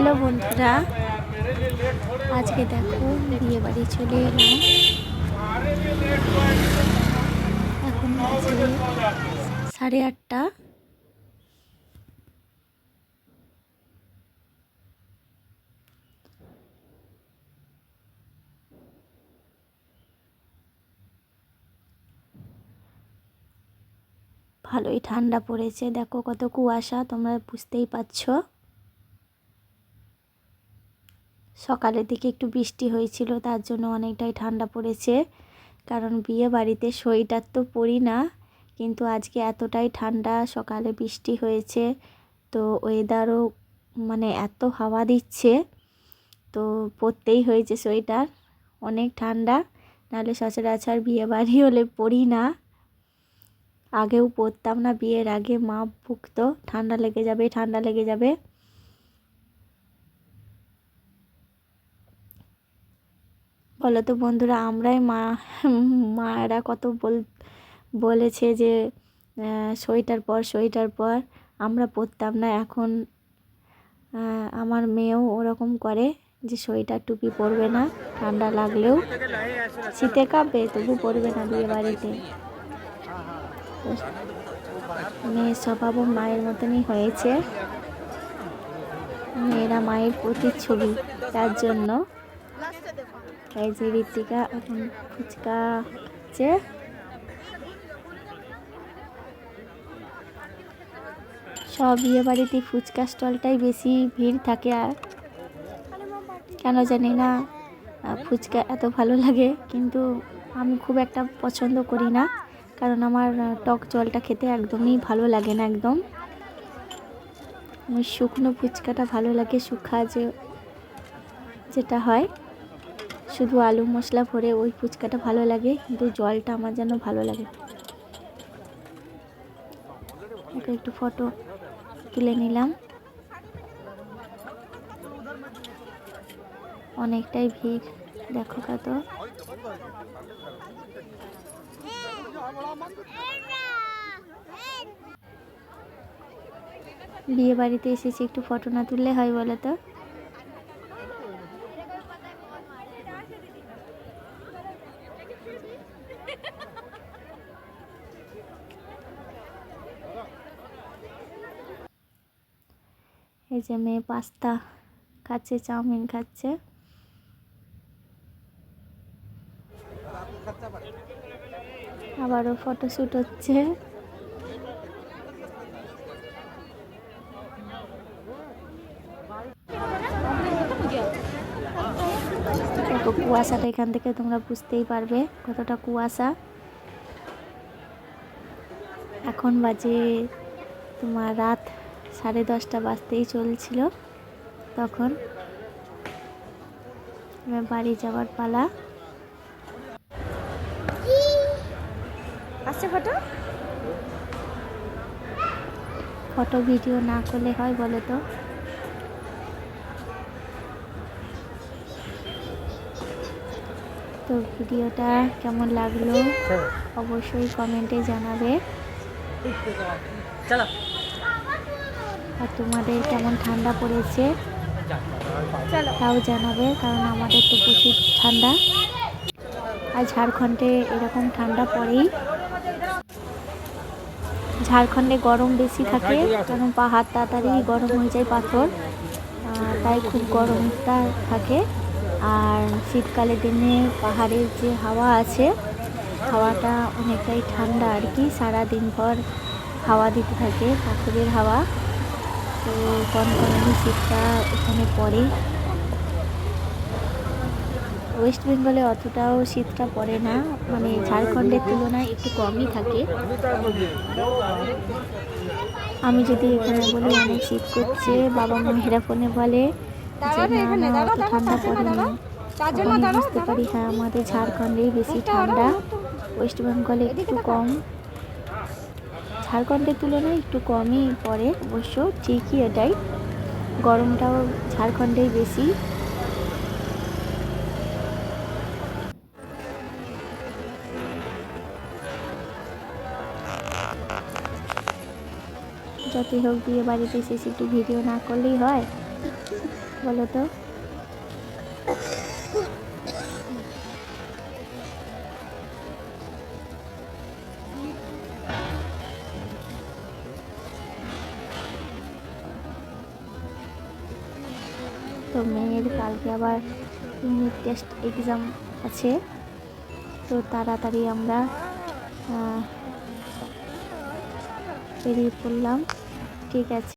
Hello বন্ধুরা, আজকে দেখো বিয়ে বাড়ি চলে এলাম। এখন সাড়ে আটটা। ভালোই ঠান্ডা পড়েছে, দেখো কত কুয়াশা, তোমরা বুঝতেই পারছ। সকালের দিকে একটু বৃষ্টি হয়েছিল, তার জন্য অনেকটাই ঠান্ডা পড়েছে। কারণ বিয়ে বাড়িতে সোয়েটার তো পরি না, কিন্তু আজকে এতটাই ঠান্ডা, সকালে বৃষ্টি হয়েছে, তো ওয়েদারও মানে এত হাওয়া দিচ্ছে, তো পরতেই হয়েছে সোয়েটার অনেক ঠান্ডা, নাহলে সচরাচর বিয়ে বাড়ি হলে পরি না। আগেও পরতাম না, বিয়ের আগে মা ভুগতো ঠান্ডা লেগে যাবে, ঠান্ডা লেগে যাবে। বলো তো বন্ধুরা, আমরাই মা, মায়েরা কত বল, বলেছে যে সোয়েটার পর সোয়েটার পর আমরা পরতাম না। এখন আমার মেয়েও ওরকম করে যে সোয়েটার টুপি পরবে না, ঠান্ডা লাগলেও শীতে কাঁপবে, তবু পরবে না বিয়ে বাড়িতে। মেয়ের স্বভাবও মায়ের মতনই হয়েছে। মেয়েরা মায়ের প্রতিচ্ছবি, তার জন্য এই যে ঋতিকা এখন ফুচকা খাচ্ছে। সব বিয়ে বাড়িতে ফুচকা স্টলটাই বেশি ভিড় থাকে আর। কেন জানি না ফুচকা এত ভালো লাগে, কিন্তু আমি খুব একটা পছন্দ করি না, কারণ আমার টক জলটা খেতে একদমই ভালো লাগে না একদম। শুকনো ফুচকাটা ভালো লাগে শুকা যে, যেটা হয়। শুধু আলু মশলা ভরে ওই ফুচকাটা ভালো লাগে, কিন্তু জলটা আমার যেন ভালো লাগে। ওকে একটু ফটো তুলে নিলাম। অনেকটাই ভিড়, দেখো কত। বিয়ে বাড়িতে এসেছি, একটু ফটো না তুললে হয় বলো তো? এই যে মেয়ে পাস্তা খাচ্ছে, চাউমিন খাচ্ছে। আবারও ফটোশ্যুট হচ্ছে। কুয়াশাটা এখান থেকে তোমরা বুঝতেই পারবে কতটা কুয়াশা। এখন বাজে তোমার রাত সাড়ে দশটা বাজতেই চলছিল। তখন বাড়ি যাওয়ার পালা। ফটো? ফটো ভিডিও না করলে হয় বলো তো? তো ভিডিওটা কেমন লাগল? অবশ্যই কমেন্টে জানাবে। আর তোমাদের কেমন ঠান্ডা পড়েছে? তাও জানাবে কারণ আমাদের তো প্রচুর ঠান্ডা। আর ঝাড়খণ্ডে এরকম ঠান্ডা পড়েই। ঝাড়খণ্ডে গরম বেশি থাকে কারণ পাহাড় তাড়াতাড়ি গরম হয়ে যায় পাথর তাই খুব গরমটা থাকে। আর শীতকালের দিনে পাহাড়ের যে হাওয়া আছে হাওয়াটা অনেকটাই ঠান্ডা আর কি সারাদিন ভর হাওয়া দিতে থাকে পাথরের হাওয়া। তো কনকনানি শীতটা এখানে পড়ে। ওয়েস্ট বেঙ্গলে অতটাও শীতটা পড়ে না মানে ঝাড়খণ্ডের তুলনায় একটু কমই থাকে। আমি যদি এখানে বলি অনেক শীত করছে, বাবা মায়েরা ফোনে বলে যে, না না ঠান্ডা তখন বুঝতে পারি হ্যাঁ আমাদের ঝাড়খণ্ডেই বেশি ঠান্ডা। ওয়েস্ট বেঙ্গলে একটু কম। ঝাড়খণ্ডের তুলনায় একটু কমই পড়ে, অবশ্য ঠিকই এটাই। গরমটাও ঝাড়খণ্ডেই বেশি। যতই হোক বিয়ে বাড়িতে এসেছি একটু ভিডিও না করলেই হয়, বলো তো? তো মেয়ের কালকে আবার ইউনিট টেস্ট এক্সাম আছে। তো তাড়াতাড়ি আমরা বেরিয়ে পড়লাম। ঠিক আছে।